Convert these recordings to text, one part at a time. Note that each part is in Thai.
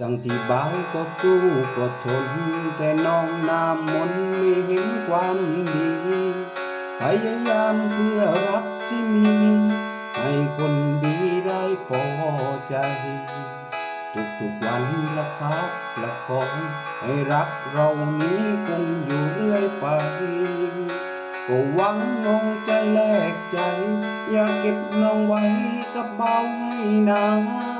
จังที่บาวก็สู้ก็ทน แต่น้องน้ำมนต์ไม่เห็นความดี พยายามเพื่อรักที่มี ให้คนดีได้พอใจ ทุกๆวันประคับประคองให้รักเรานี้คงอยู่เรื่อยไปก็หวังน้องใจแลกใจ อยากเก็บน้องไว้กับเบาให้นา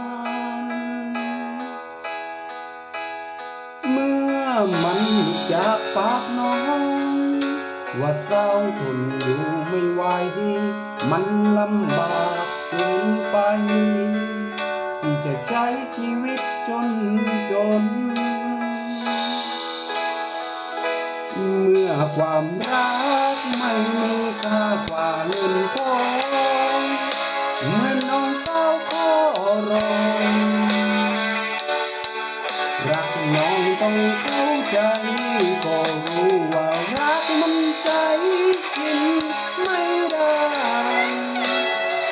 มันจากปากน้อง ว่าเศร้าทนอยู่ไม่ไหวมันลำบากเกินไป ที่จะใช้ชีวิตจนจน เมื่อความรักไม่มีค่ากว่าเงินทองเมื่อน้องเศร้าขอร้อ รู้ว่ารักมันใจกินไม่ได้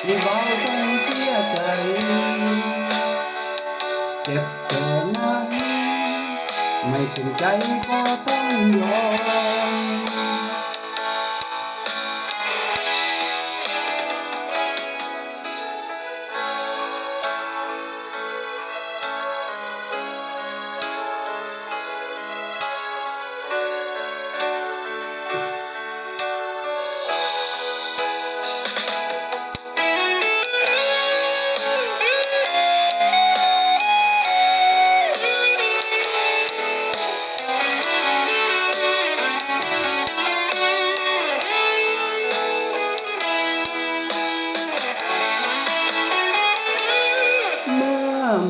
ที่เบาต้องเสียใจเจ็บแค่ไหนไม่เป็นใจก็ต้องยอม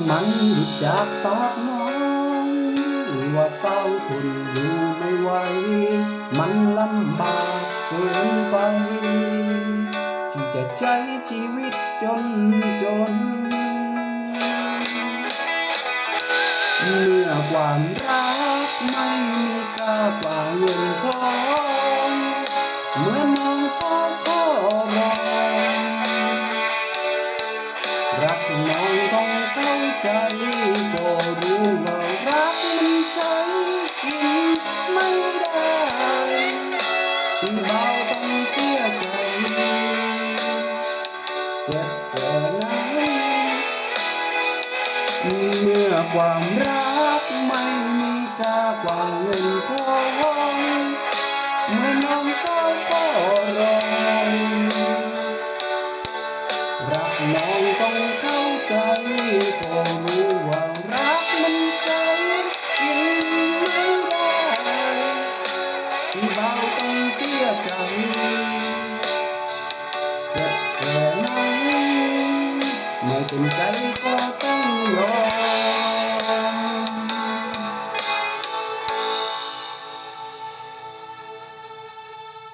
มันหลุดจากปากน้องว่าเศร้าทนอยู่ไม่ไหว มันลำบากเกินไป ที่จะใช้ชีวิตจนจน เมื่อความรักไม่มีค่ากว่าเงินทองเมื่อน้องขอขอร้องรักน้อง ต้องเข้าใจก็รู้ว่ารักมันใช้กินไม่ได้ที่เบาต้องเสียใจเจ็บแค่ ไหนเมื่อความรักไม่มีค่ากว่าเงินทองเมื่อน้องเศร้าก็ร้องรักน้องต้องเข้าใจก็รู้ว่ารักมันไม่ได้ที่เบาต้องเสียใจเจ็บแค่ไหนไม่เป็นใจก็ต